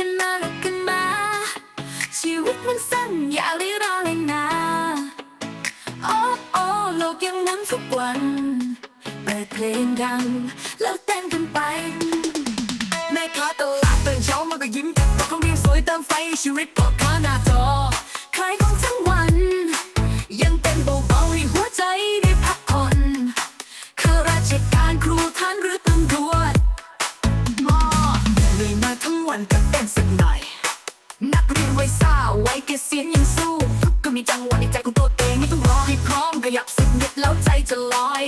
ขึ้นมารักขึ้นมา ชีวิตมันสั้นอย่ารีรอเลยนะ โอ้โอ้โลกยังนั้นทุกวันเปิดเพลงดัง แล้วเต้นกันไปแม่ค้าตลาดตื่นเช้ามาก็ยิ้มเราก็เรียสวยเติมไฟชีวิตปอดค้าหน้าจอใครของทั้ง มีจังหวะในใจของตัวเองไม่ต้องรอให้พร้อมกขยับสิบเม็ดแล้วใจจะลอย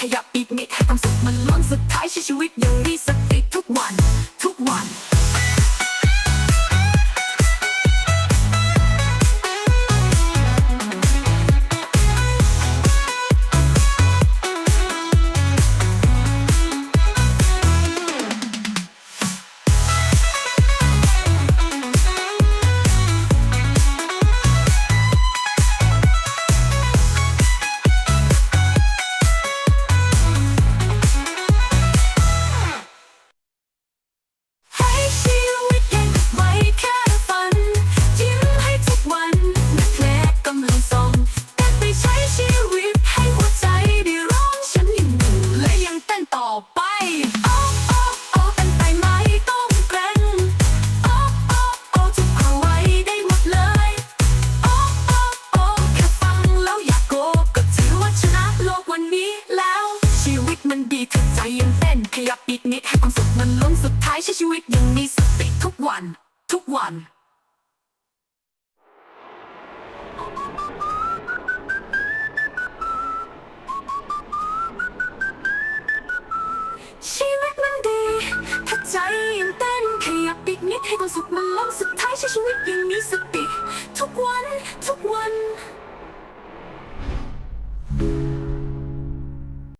ขยับอีกนิดความสุขมันล้นสุดท้ายใช้ชีวิตอย่างรี นิดให้ความสุขมันล้นสุดท้ายใช้ชีวิตอย่างมีสติทุกวัน ทุกวันชีวิตมันดี ถ้าใจยังเต้นขยับอีกนิดให้ความสุขมันล้นสุดท้ายใช้ชีวิตอย่างมีสติ